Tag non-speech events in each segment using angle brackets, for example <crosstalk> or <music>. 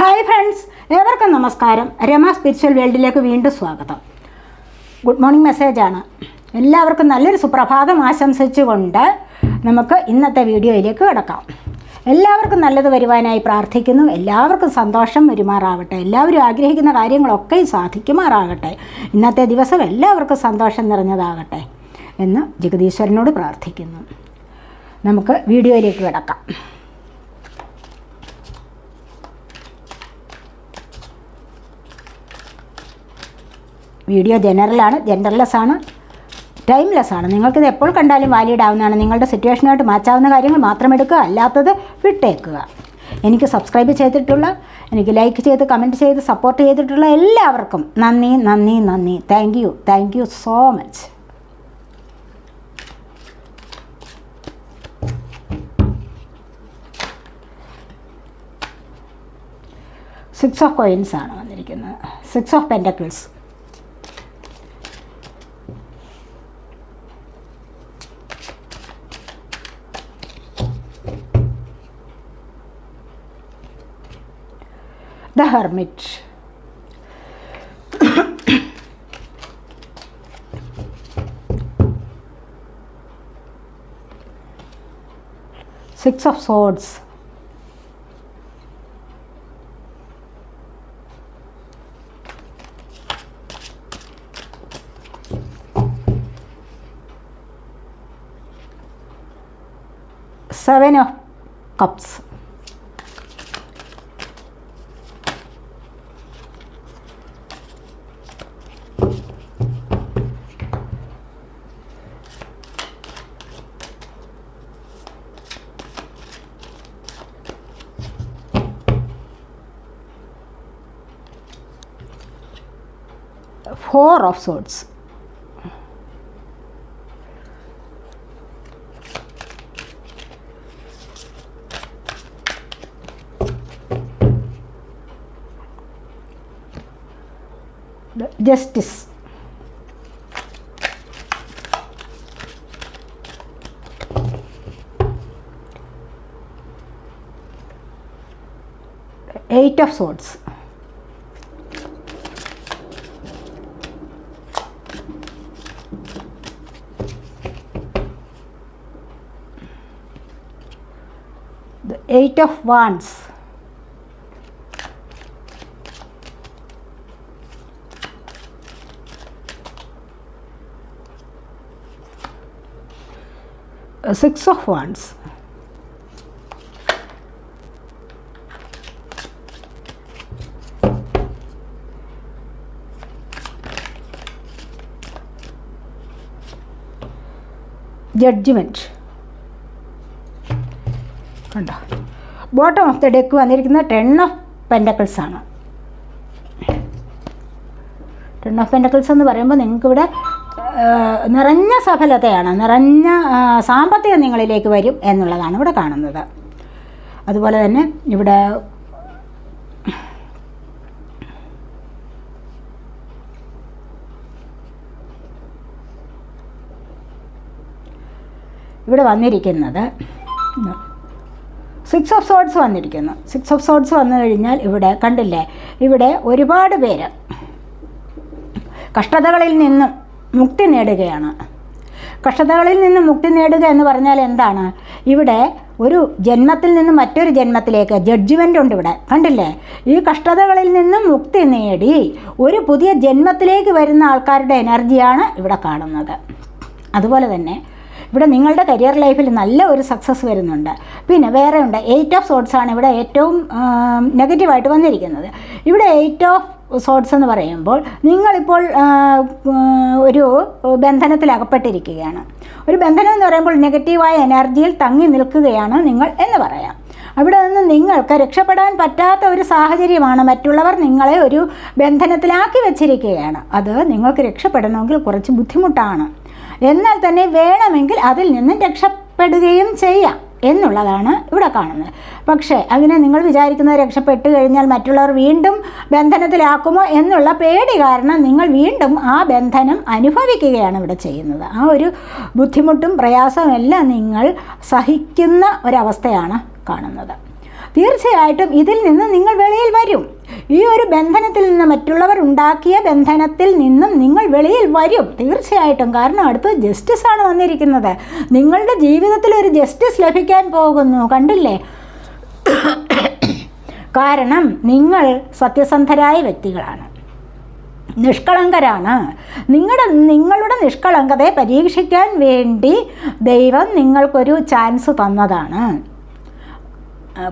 Hi friends ഏവർക്കും നമസ്കാരം. Rama spiritual വേൾഡിലേക്ക് വീണ്ടും സ്വാഗതം. ഗുഡ് മോർണിംഗ് മെസ്സേജാണ് എല്ലാവർക്കും നല്ലൊരു സുപ്രഭാതം ആശംസിച്ചുകൊണ്ട് നമുക്ക് ഇന്നത്തെ വീഡിയോയിലേക്ക് കിടക്കാം. എല്ലാവർക്കും നല്ലത് വരുവാനായി പ്രാർത്ഥിക്കുന്നു. എല്ലാവർക്കും സന്തോഷം വരുമാറാവട്ടെ എല്ലാവരും ആഗ്രഹിക്കുന്ന കാര്യങ്ങളൊക്കെ സാധിക്കുമാറാകട്ടെ. ഇന്നത്തെ ദിവസം എല്ലാവർക്കും സന്തോഷം നിറഞ്ഞതാകട്ടെ എന്ന് ജഗദീശ്വരനോട് പ്രാർത്ഥിക്കുന്നു. നമുക്ക് വീഡിയോയിലേക്ക് കിടക്കാം. വീഡിയോ ജനറലാണ് ജെൻഡർലെസ് ആണ് ടൈംലെസ് ആണ് നിങ്ങൾക്കിത് എപ്പോൾ കണ്ടാലും വാലിഡ് ആവുന്നതാണ്. നിങ്ങളുടെ സിറ്റുവേഷനുമായിട്ട് മാച്ചാവുന്ന കാര്യങ്ങൾ മാത്രം എടുക്കുക അല്ലാത്തത് വിട്ടേക്കുക. എനിക്ക് സബ്സ്ക്രൈബ് ചെയ്തിട്ടുള്ള എനിക്ക് ലൈക്ക് ചെയ്ത് കമന്റ് ചെയ്ത് സപ്പോർട്ട് ചെയ്തിട്ടുള്ള എല്ലാവർക്കും നന്ദി നന്ദി നന്ദി. Thank you thank you so much six of coins ആണ് വന്നിരിക്കുന്നത്. Six of pentacles the hermit six of swords. Seven of cups four of swords. Justice. Eight of swords the eight of wands Uh, six of wands judgement കണ്ടോ bottom of the deck വന്നിരിക്കുന്ന ten of pentacles ആണ്. Ten of pentacles എന്ന് പറയുമ്പോൾ നിങ്ങൾക്കിവിടെ നിറഞ്ഞ സഫലതയാണ് നിറഞ്ഞ സാമ്പത്തികം നിങ്ങളിലേക്ക് വരും എന്നുള്ളതാണ് ഇവിടെ കാണുന്നത്. അതുപോലെ തന്നെ ഇവിടെ ഇവിടെ വന്നിരിക്കുന്നത് സിക്സ് ഓഫ് സോഡ്സ് വന്നിരിക്കുന്നു. സിക്സ് ഓഫ് സോഡ്സ് വന്നു കഴിഞ്ഞാൽ ഇവിടെ കണ്ടില്ലേ? ഇവിടെ ഒരുപാട് പേര് കഷ്ടതകളിൽ നിന്നും മുക്തി നേടുകയാണ്. കഷ്ടതകളിൽ നിന്ന് മുക്തി നേടുക എന്ന് പറഞ്ഞാൽ എന്താണ്? ഇവിടെ ഒരു ജന്മത്തിൽ നിന്ന് മറ്റൊരു ജന്മത്തിലേക്ക് ജഡ്ജ്മെന്റ് ഉണ്ട് ഇവിടെ. കണ്ടില്ലേ? ഈ കഷ്ടതകളിൽ നിന്നും മുക്തി നേടി ഒരു പുതിയ ജന്മത്തിലേക്ക് വരുന്ന ആൾക്കാരുടെ എനർജിയാണ് ഇവിടെ കാണുന്നത്. അതുപോലെ തന്നെ ഇവിടെ നിങ്ങളുടെ കരിയർ ലൈഫിൽ നല്ല ഒരു സക്സസ് വരുന്നുണ്ട്. പിന്നെ വേറെ ഉണ്ട് എയ്റ്റ് ഓഫ് സോട്ട്സ് ആണ് ഇവിടെ ഏറ്റവും നെഗറ്റീവായിട്ട് വന്നിരിക്കുന്നത്. ഇവിടെ എയ്റ്റ് ഓഫ് സോട്ട്സ് എന്ന് പറയുമ്പോൾ നിങ്ങളിപ്പോൾ ഒരു ബന്ധനത്തിൽ അകപ്പെട്ടിരിക്കുകയാണ്. ഒരു ബന്ധനം എന്ന് പറയുമ്പോൾ നെഗറ്റീവായ എനർജിയിൽ തങ്ങി നിൽക്കുകയാണ് നിങ്ങൾ എന്ന് പറയാം. അവിടെ നിന്ന് നിങ്ങൾക്ക് രക്ഷപ്പെടാൻ പറ്റാത്ത ഒരു സാഹചര്യമാണ് മറ്റുള്ളവർ നിങ്ങളെ ഒരു ബന്ധനത്തിലാക്കി വെച്ചിരിക്കുകയാണ്. അത് നിങ്ങൾക്ക് രക്ഷപ്പെടണമെങ്കിൽ കുറച്ച് ബുദ്ധിമുട്ടാണ്. എന്നാൽ തന്നെ വേണമെങ്കിൽ അതിൽ നിന്നും രക്ഷപ്പെടുകയും ചെയ്യാം എന്നുള്ളതാണ് ഇവിടെ കാണുന്നത്. പക്ഷേ അതിനെ നിങ്ങൾ വിചാരിക്കുന്നത് രക്ഷപ്പെട്ടു കഴിഞ്ഞാൽ മറ്റുള്ളവർ വീണ്ടും ബന്ധനത്തിലാക്കുമോ എന്നുള്ള പേടി കാരണം നിങ്ങൾ വീണ്ടും ആ ബന്ധനം അനുഭവിക്കുകയാണ് ഇവിടെ ചെയ്യുന്നത്. ആ ഒരു ബുദ്ധിമുട്ടും പ്രയാസവും എല്ലാം നിങ്ങൾ സഹിക്കുന്ന ഒരവസ്ഥയാണ് കാണുന്നത്. തീർച്ചയായിട്ടും ഇതിൽ നിന്ന് നിങ്ങൾ വെളിയിൽ വരും. ഈ ഒരു ബന്ധനത്തിൽ നിന്ന് മറ്റുള്ളവർ ഉണ്ടാക്കിയ ബന്ധനത്തിൽ നിന്നും നിങ്ങൾ വെളിയിൽ വരും. തീർച്ചയായിട്ടും. കാരണം അടുത്ത് ജസ്റ്റിസ് ആണ് വന്നിരിക്കുന്നത്. നിങ്ങളുടെ ജീവിതത്തിൽ ഒരു ജസ്റ്റിസ് ലഭിക്കാൻ പോകുന്നു. കണ്ടില്ലേ? കാരണം നിങ്ങൾ സത്യസന്ധരായ വ്യക്തികളാണ്. നിഷ്കളങ്കരാണ്. നിങ്ങളുടെ നിങ്ങളുടെ നിഷ്കളങ്കതയെ പരീക്ഷിക്കാൻ വേണ്ടി ദൈവം നിങ്ങൾക്കൊരു ചാൻസ് തന്നതാണ്.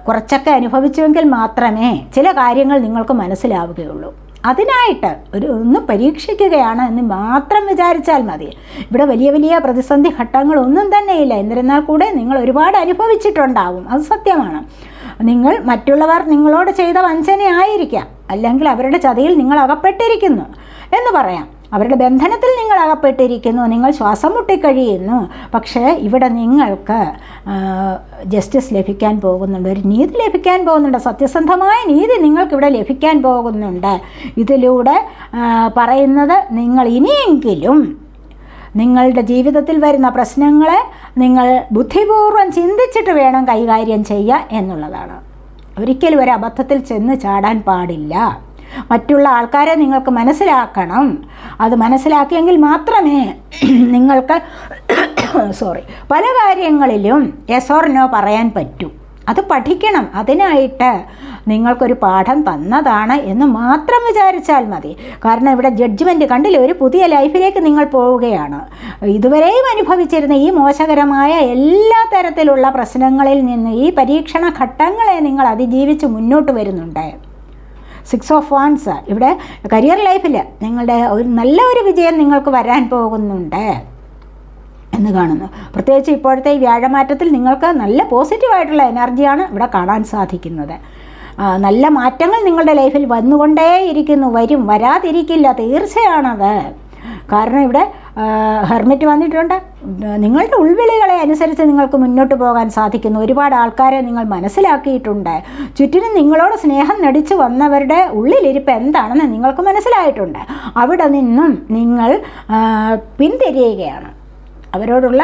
കുറച്ചൊക്കെ അനുഭവിച്ചുവെങ്കിൽ മാത്രമേ ചില കാര്യങ്ങൾ നിങ്ങൾക്ക് മനസ്സിലാവുകയുള്ളൂ. അതിനായിട്ട് ഒരു ഒന്ന് പരീക്ഷിക്കുകയാണ് എന്ന് മാത്രം വിചാരിച്ചാൽ മതി. ഇവിടെ വലിയ വലിയ പ്രതിസന്ധി ഘട്ടങ്ങളൊന്നും തന്നെയില്ല എന്നിരുന്നാൽ കൂടെ നിങ്ങൾ ഒരുപാട് അനുഭവിച്ചിട്ടുണ്ടാവും. അത് സത്യമാണ്. നിങ്ങൾ മറ്റുള്ളവർ നിങ്ങളോട് ചെയ്ത വഞ്ചനയായിരിക്കാം അല്ലെങ്കിൽ അവരുടെ ചതിയിൽ നിങ്ങൾ അകപ്പെട്ടിരിക്കുന്നു എന്ന് പറയാം. അവരുടെ ബന്ധനത്തിൽ നിങ്ങൾ അകപ്പെട്ടിരിക്കുന്നു. നിങ്ങൾ ശ്വാസം മുട്ടിക്കഴിയുന്നു. പക്ഷേ ഇവിടെ നിങ്ങൾക്ക് ജസ്റ്റിസ് ലഭിക്കാൻ പോകുന്നുണ്ട്. ഒരു നീതി ലഭിക്കാൻ പോകുന്നുണ്ട്. സത്യസന്ധമായ നീതി നിങ്ങൾക്കിവിടെ ലഭിക്കാൻ പോകുന്നുണ്ട്. ഇതിലൂടെ പറയുന്നത് നിങ്ങൾ ഇനിയെങ്കിലും നിങ്ങളുടെ ജീവിതത്തിൽ വരുന്ന പ്രശ്നങ്ങളെ നിങ്ങൾ ബുദ്ധിപൂർവം ചിന്തിച്ചിട്ട് വേണം കൈകാര്യം ചെയ്യുക എന്നുള്ളതാണ്. ഒരിക്കലും ഒരു അബദ്ധത്തിൽ ചെന്ന് ചാടാൻ പാടില്ല. മറ്റുള്ള ആൾക്കാരെ നിങ്ങൾക്ക് മനസ്സിലാക്കണം. അത് മനസ്സിലാക്കിയെങ്കിൽ മാത്രമേ <clears throat> നിങ്ങൾക്ക് <clears throat> സോറി പല കാര്യങ്ങളിലും എസ് ഓർ നോ പറയാൻ പറ്റൂ. അത് പഠിക്കണം. അതിനായിട്ട് നിങ്ങൾക്കൊരു പാഠം തന്നതാണ് എന്ന് മാത്രം വിചാരിച്ചാൽ മതി. കാരണം ഇവിടെ ജഡ്ജ്മെന്റ് കണ്ടില്ലേ? ഒരു പുതിയ ലൈഫിലേക്ക് നിങ്ങൾ പോവുകയാണ്. ഇതുവരെയും അനുഭവിച്ചിരുന്ന ഈ മോശകരമായ എല്ലാ തരത്തിലുള്ള പ്രശ്നങ്ങളിൽ നിന്ന് ഈ പരീക്ഷണ ഘട്ടങ്ങളെ നിങ്ങൾ അതിജീവിച്ച് മുന്നോട്ട് വരുന്നുണ്ട്. സിക്സ് ഓഫ് വാൺസ് ഇവിടെ കരിയർ ലൈഫിൽ നിങ്ങളുടെ ഒരു നല്ല ഒരു വിജയം നിങ്ങൾക്ക് വരാൻ പോകുന്നുണ്ട് എന്ന് കാണുന്നു. പ്രത്യേകിച്ച് ഇപ്പോഴത്തെ ഈ വ്യാഴമാറ്റത്തിൽ നിങ്ങൾക്ക് നല്ല പോസിറ്റീവായിട്ടുള്ള എനർജിയാണ് ഇവിടെ കാണാൻ സാധിക്കുന്നത്. നല്ല മാറ്റങ്ങൾ നിങ്ങളുടെ ലൈഫിൽ വന്നുകൊണ്ടേയിരിക്കുന്നു. വരും വരാതിരിക്കില്ല. തീർച്ചയാണത്. കാരണം ഇവിടെ ഹെർമിറ്റ് വന്നിട്ടുണ്ട്. നിങ്ങളുടെ ഉൾവിളികളെ അനുസരിച്ച് നിങ്ങൾക്ക് മുന്നോട്ട് പോകാൻ സാധിക്കുന്നു. ഒരുപാട് ആൾക്കാരെ നിങ്ങൾ മനസ്സിലാക്കിയിട്ടുണ്ട്. ചുറ്റിനും നിങ്ങളോട് സ്നേഹം നടിച്ചു വന്നവരുടെ ഉള്ളിലിരിപ്പ് എന്താണെന്ന് നിങ്ങൾക്ക് മനസ്സിലായിട്ടുണ്ട്. അവിടെ നിന്നും നിങ്ങൾ പിന്തിരിയുകയാണ്. അവരോടുള്ള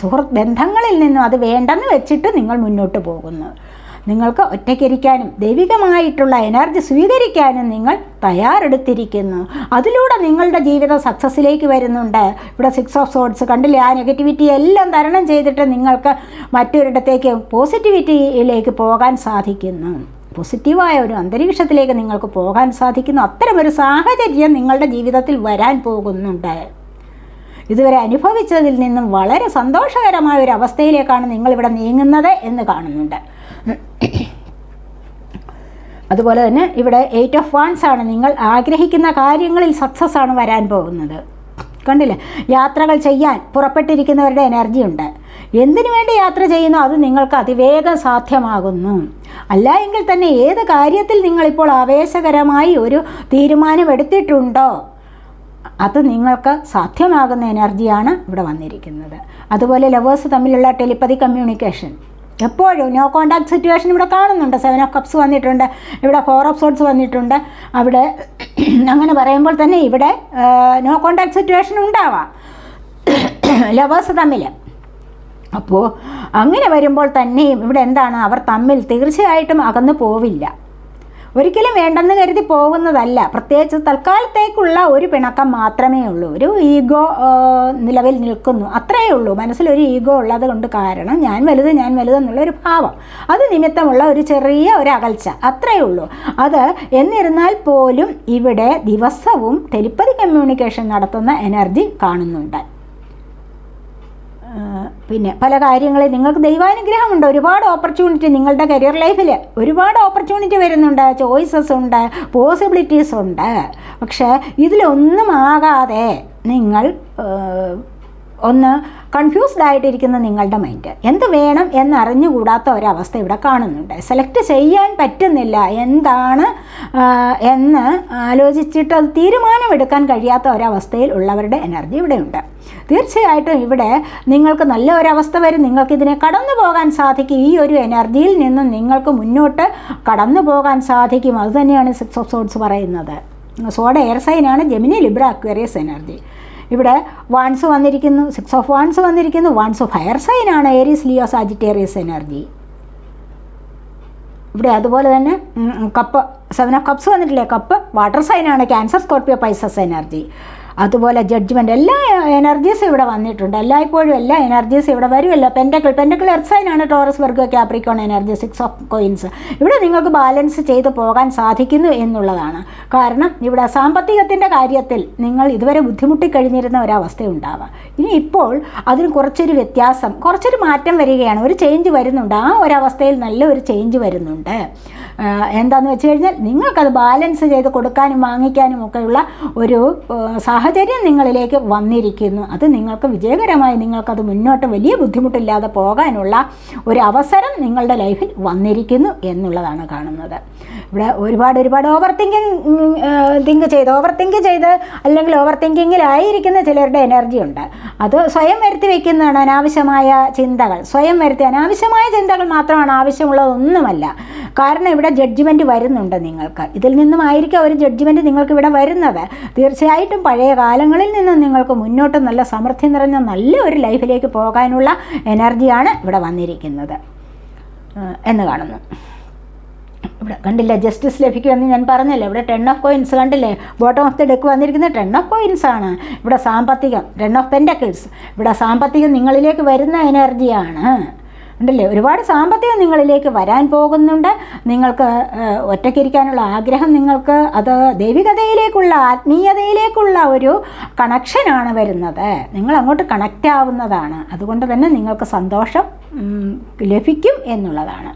സുഹൃത്ത് ബന്ധങ്ങളിൽ നിന്നും അത് വേണ്ടെന്ന് വെച്ചിട്ട് നിങ്ങൾ മുന്നോട്ട് പോകുന്നു. നിങ്ങൾക്ക് ഒറ്റയ്ക്കിരിക്കാനും ദൈവികമായിട്ടുള്ള എനർജി സ്വീകരിക്കാനും നിങ്ങൾ തയ്യാറെടുത്തിരിക്കുന്നു. അതിലൂടെ നിങ്ങളുടെ ജീവിതം സക്സസ്സിലേക്ക് വരുന്നുണ്ട്. ഇവിടെ സിക്സ് ഓഫ് സോഡ്സ് കണ്ടില്ല? ആ നെഗറ്റിവിറ്റി എല്ലാം തരണം ചെയ്തിട്ട് നിങ്ങൾക്ക് മറ്റൊരിടത്തേക്ക് പോസിറ്റിവിറ്റിയിലേക്ക് പോകാൻ സാധിക്കുന്നു. പോസിറ്റീവായ ഒരു അന്തരീക്ഷത്തിലേക്ക് നിങ്ങൾക്ക് പോകാൻ സാധിക്കുന്നു. അത്തരമൊരു സാഹചര്യം നിങ്ങളുടെ ജീവിതത്തിൽ വരാൻ പോകുന്നുണ്ട്. ഇതുവരെ അനുഭവിച്ചതിൽ നിന്നും വളരെ സന്തോഷകരമായ ഒരു അവസ്ഥയിലേക്കാണ് നിങ്ങളിവിടെ നീങ്ങുന്നത് എന്ന് കാണുന്നുണ്ട്. അതുപോലെ തന്നെ ഇവിടെ എയ്റ്റ് ഓഫ് വാൺസ് ആണ്. നിങ്ങൾ ആഗ്രഹിക്കുന്ന കാര്യങ്ങളിൽ സക്സസ് ആണ് വരാൻ പോകുന്നത്. കണ്ടില്ലേ? യാത്രകൾ ചെയ്യാൻ പുറപ്പെട്ടിരിക്കുന്നവരുടെ എനർജി ഉണ്ട്. എന്തിനു വേണ്ടി യാത്ര ചെയ്യുന്നു? അത് നിങ്ങൾക്ക് അതിവേഗം സാധ്യമാകുന്നു. അല്ല എങ്കിൽ തന്നെ ഏത് കാര്യത്തിൽ നിങ്ങളിപ്പോൾ ആവേശകരമായി ഒരു തീരുമാനമെടുത്തിട്ടുണ്ടോ അത് നിങ്ങൾക്ക് സാധ്യമാകുന്ന എനർജിയാണ് ഇവിടെ വന്നിരിക്കുന്നത്. അതുപോലെ ലവേഴ്സ് തമ്മിലുള്ള ടെലിപ്പതി കമ്മ്യൂണിക്കേഷൻ എപ്പോഴും നോ കോണ്ടാക്ട് സിറ്റുവേഷൻ ഇവിടെ കാണുന്നുണ്ട്. സെവൻ ഓഫ് കപ്സ് വന്നിട്ടുണ്ട്. ഇവിടെ ഫോർ ഓഫ് സോഡ്സ് വന്നിട്ടുണ്ട്. അവിടെ <clears throat> അങ്ങനെ പറയുമ്പോൾ തന്നെ ഇവിടെ നോ കോണ്ടാക്ട് സിറ്റുവേഷൻ ഉണ്ടാവാം. <clears throat> ലവേഴ്സ് തമ്മിൽ. അപ്പോൾ അങ്ങനെ വരുമ്പോൾ തന്നെയും ഇവിടെ എന്താണ്? അവർ തമ്മിൽ തീർച്ചയായിട്ടും അകന്നു പോവില്ല. ഒരിക്കലും വേണ്ടെന്ന് കരുതി പോകുന്നതല്ല. പ്രത്യേകിച്ച് തൽക്കാലത്തേക്കുള്ള ഒരു പിണക്കം മാത്രമേ ഉള്ളൂ. ഒരു ഈഗോ നിലവിൽ നിൽക്കുന്നു. അത്രയേ ഉള്ളൂ. മനസ്സിലൊരു ഈഗോ ഉള്ളത് കൊണ്ട് കാരണം ഞാൻ വലുത് ഞാൻ വലുത് എന്നുള്ള ഒരു ഭാവം. അത് നിമിത്തമുള്ള ഒരു ചെറിയ ഒരു അകൽച്ച. അത്രയേ ഉള്ളൂ. അത് എന്നിരുന്നാൽ പോലും ഇവിടെ ദിവസവും ടെലിപ്പതി കമ്മ്യൂണിക്കേഷൻ നടത്തുന്ന എനർജി കാണുന്നുണ്ട്. പിന്നെ പല കാര്യങ്ങളെ നിങ്ങൾക്ക് ദൈവാനുഗ്രഹമുണ്ട്. ഒരുപാട് ഓപ്പർച്യൂണിറ്റി നിങ്ങളുടെ കരിയർ ലൈഫിൽ ഒരുപാട് ഓപ്പർച്യൂണിറ്റി വരുന്നുണ്ട്. ചോയ്സസ് ഉണ്ട് പോസിബിലിറ്റീസ് ഉണ്ട്. പക്ഷേ ഇതിലൊന്നും ആകാതെ നിങ്ങൾ ഒന്ന് കൺഫ്യൂസ്ഡ് ആയിട്ടിരിക്കുന്ന നിങ്ങളുടെ മൈൻഡ് എന്ത് വേണം എന്നറിഞ്ഞുകൂടാത്ത ഒരവസ്ഥ ഇവിടെ കാണുന്നുണ്ട്. സെലക്ട് ചെയ്യാൻ പറ്റുന്നില്ല. എന്താണ് എന്ന് ആലോചിച്ചിട്ട് അത് തീരുമാനമെടുക്കാൻ കഴിയാത്ത ഒരവസ്ഥയിൽ ഉള്ളവരുടെ എനർജി ഇവിടെയുണ്ട്. തീർച്ചയായിട്ടും ഇവിടെ നിങ്ങൾക്ക് നല്ല ഒരവസ്ഥ വരും. നിങ്ങൾക്കിതിനെ കടന്നു പോകാൻ സാധിക്കും. ഈ ഒരു എനർജിയിൽ നിന്നും നിങ്ങൾക്ക് മുന്നോട്ട് കടന്നു പോകാൻ സാധിക്കും. അതുതന്നെയാണ് സിക്സ് ഓഫ് സോഡ്സ് പറയുന്നത്. സോഡ എയർ സൈനാണ് ജെമിനി ലിബ്ര അക്വേറിയസ് എനർജി ഇവിടെ വാൺസ് വന്നിരിക്കുന്നു സിക്സ് ഓഫ് വാൺസ് വന്നിരിക്കുന്നു വാൺസ് ഓഫ് ഹയർ സൈനാണ് ഏരീസ് ലിയോ സാജിറ്റേറിയസ് എനർജി ഇവിടെ അതുപോലെ തന്നെ കപ്പ് സെവൻ ഓഫ് കപ്സ് വന്നിട്ടില്ലേ? കപ്പ് വാട്ടർ സൈനാണ് ക്യാൻസർ സ്കോർപ്പിയോ പൈസസ് എനർജി അതുപോലെ ജഡ്ജ്മെന്റ് എല്ലാ എനർജീസ് ഇവിടെ വന്നിട്ടുണ്ട്. എല്ലായ്പ്പോഴും എല്ലാ എനർജീസ് ഇവിടെ വരുമല്ലോ. Pentacle pentacle earth സൈനാണ് Taurus Virgo Capricorn energy six of coins ഇവിടെ നിങ്ങൾക്ക് ബാലൻസ് ചെയ്ത് പോകാൻ സാധിക്കുന്നു എന്നുള്ളതാണ്. കാരണം ഇവിടെ സാമ്പത്തികത്തിന്റെ കാര്യത്തിൽ നിങ്ങൾ ഇതുവരെ ബുദ്ധിമുട്ടിക്കഴിഞ്ഞിരുന്ന ഒരവസ്ഥ ഉണ്ടാവാം ഇനി ഇപ്പോൾ അതിന് കുറച്ചൊരു വ്യത്യാസം കുറച്ചൊരു മാറ്റം വരികയാണ്. ഒരു ചേഞ്ച് വരുന്നുണ്ട്. ആ ഒരവസ്ഥയിൽ നല്ല ഒരു ചേഞ്ച് വരുന്നുണ്ട്. ആ, എന്താന്ന് വെച്ച് കഴിഞ്ഞാൽ നിങ്ങൾക്കത് ബാലൻസ് ചെയ്ത് കൊടുക്കാനും വാങ്ങിക്കാനും ഒക്കെയുള്ള ഒരു സാഹചര്യം നിങ്ങളിലേക്ക് വന്നിരിക്കുന്നു. അത് നിങ്ങൾക്ക് വിജയകരമായി നിങ്ങൾക്കത് മുന്നോട്ട് വലിയ ബുദ്ധിമുട്ടില്ലാതെ പോകാനുള്ള ഒരു അവസരം നിങ്ങളുടെ ലൈഫിൽ വന്നിരിക്കുന്നു എന്നുള്ളതാണ് കാണുന്നത്. ഇവിടെ ഒരുപാട് ഒരുപാട് ഓവർ തിങ്കിങ് തിങ്ക് ചെയ്ത് ഓവർ തിങ്ക് ചെയ്ത് അല്ലെങ്കിൽ ഓവർ തിങ്കിങ്ങിലായിരിക്കുന്ന ചിലരുടെ എനർജി ഉണ്ട്. അത് സ്വയം വരുത്തി വയ്ക്കുന്നതാണ് അനാവശ്യമായ ചിന്തകൾ. സ്വയം വരുത്തി അനാവശ്യമായ ചിന്തകൾ മാത്രമാണ് ആവശ്യമുള്ളതൊന്നുമല്ല. കാരണം ഇവിടെ ജഡ്ജ്മെന്റ് വരുന്നുണ്ട് നിങ്ങൾക്ക്. ഇതിൽ നിന്നും നിന്നുമായിരിക്കും ഒരു ജഡ്ജ്മെന്റ് നിങ്ങൾക്ക് ഇവിടെ വരുന്നത്. തീർച്ചയായിട്ടും പഴയ കാലങ്ങളിൽ നിന്നും നിങ്ങൾക്ക് മുന്നോട്ട് നല്ല സമൃദ്ധി നിറഞ്ഞ നല്ല ഒരു ലൈഫിലേക്ക് പോകാനുള്ള എനർജിയാണ് ഇവിടെ വന്നിരിക്കുന്നത്. എന്ന് കാണുന്നു. ഇവിടെ കണ്ടില്ല? ജസ്റ്റിസ് ലഭിക്കുമെന്ന് ഞാൻ പറഞ്ഞല്ലേ? ഇവിടെ ടെൻ ഓഫ് കോയിൻസ് കണ്ടില്ലേ? ബോട്ടം ഓഫ് ദി ഡെക്ക് വന്നിരിക്കുന്നത് ടെൻ ഓഫ് കോയിൻസ് ആണ്. ഇവിടെ സാമ്പത്തികം ടെൻ ഓഫ് പെന്റക്കിൾസ് ഇവിടെ സാമ്പത്തികം നിങ്ങളിലേക്ക് വരുന്ന എനർജിയാണ് ഉണ്ടല്ലേ ഒരുപാട് സാമ്പത്തികം നിങ്ങളിലേക്ക് വരാൻ പോകുന്നുണ്ട്. നിങ്ങൾക്ക് ഒറ്റയ്ക്കിരിക്കാനുള്ള ആഗ്രഹം നിങ്ങൾക്ക് അത് ദൈവികതയിലേക്കുള്ള ആത്മീയതയിലേക്കുള്ള ഒരു കണക്ഷനാണ് വരുന്നത്. നിങ്ങൾ അങ്ങോട്ട് കണക്റ്റ് ആവുന്നതാണ്. അതുകൊണ്ട് തന്നെ നിങ്ങൾക്ക് സന്തോഷം ലഭിക്കും എന്നുള്ളതാണ്.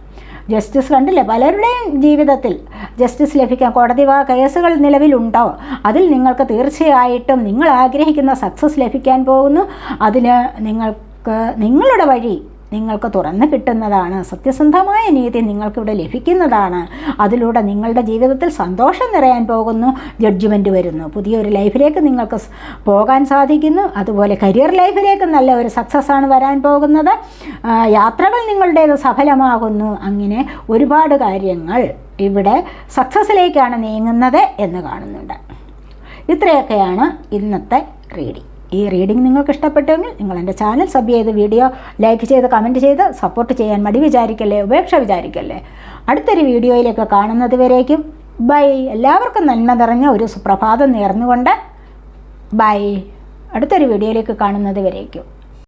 ജസ്റ്റിസ് കണ്ടില്ലേ? പലരുടെയും ജീവിതത്തിൽ ജസ്റ്റിസ് ലഭിക്കാൻ കോടതി വാ കേസുകൾ നിലവിലുണ്ടോ? അതിൽ നിങ്ങൾക്ക് തീർച്ചയായിട്ടും നിങ്ങൾ ആഗ്രഹിക്കുന്ന സക്സസ് ലഭിക്കാൻ പോകുന്നു. അതിന് നിങ്ങൾക്ക് നിങ്ങളുടെ വഴി നിങ്ങൾക്ക് തുറന്നു കിട്ടുന്നതാണ്. സത്യസന്ധമായ നീതി നിങ്ങൾക്കിവിടെ ലഭിക്കുന്നതാണ്. അതിലൂടെ നിങ്ങളുടെ ജീവിതത്തിൽ സന്തോഷം നിറയാൻ പോകുന്നു ജഡ്ജ്മെന്റ് വരുന്നു. പുതിയൊരു ലൈഫിലേക്ക് നിങ്ങൾക്ക് പോകാൻ സാധിക്കുന്നു. അതുപോലെ കരിയർ ലൈഫിലേക്ക് നല്ല ഒരു സക്സസ് ആണ് വരാൻ പോകുന്നത്. യാത്രകൾ നിങ്ങളുടേത് സഫലമാകുന്നു. അങ്ങനെ ഒരുപാട് കാര്യങ്ങൾ ഇവിടെ സക്സസ്സിലേക്കാണ് നീങ്ങുന്നത് എന്ന് കാണുന്നുണ്ട്. ഇത്രയൊക്കെയാണ് ഇന്നത്തെ റീഡിംഗ് ഈ റീഡിംഗ് നിങ്ങൾക്ക് ഇഷ്ടപ്പെട്ടെങ്കിൽ നിങ്ങൾ എന്റെ ചാനൽ സബ് ചെയ്ത് വീഡിയോ ലൈക്ക് ചെയ്ത് കമന്റ് ചെയ്ത് സപ്പോർട്ട് ചെയ്യാൻ മടി വിചാരിക്കല്ലേ ഉപേക്ഷ വിചാരിക്കല്ലേ. അടുത്തൊരു വീഡിയോയിലേക്ക് കാണുന്നത് വരേക്കും. ബൈ എല്ലാവർക്കും നന്മ നിറഞ്ഞ ഒരു സുപ്രഭാതം നേർന്നുകൊണ്ട് ബൈ അടുത്തൊരു വീഡിയോയിലേക്ക് കാണുന്നത് വരേക്കും.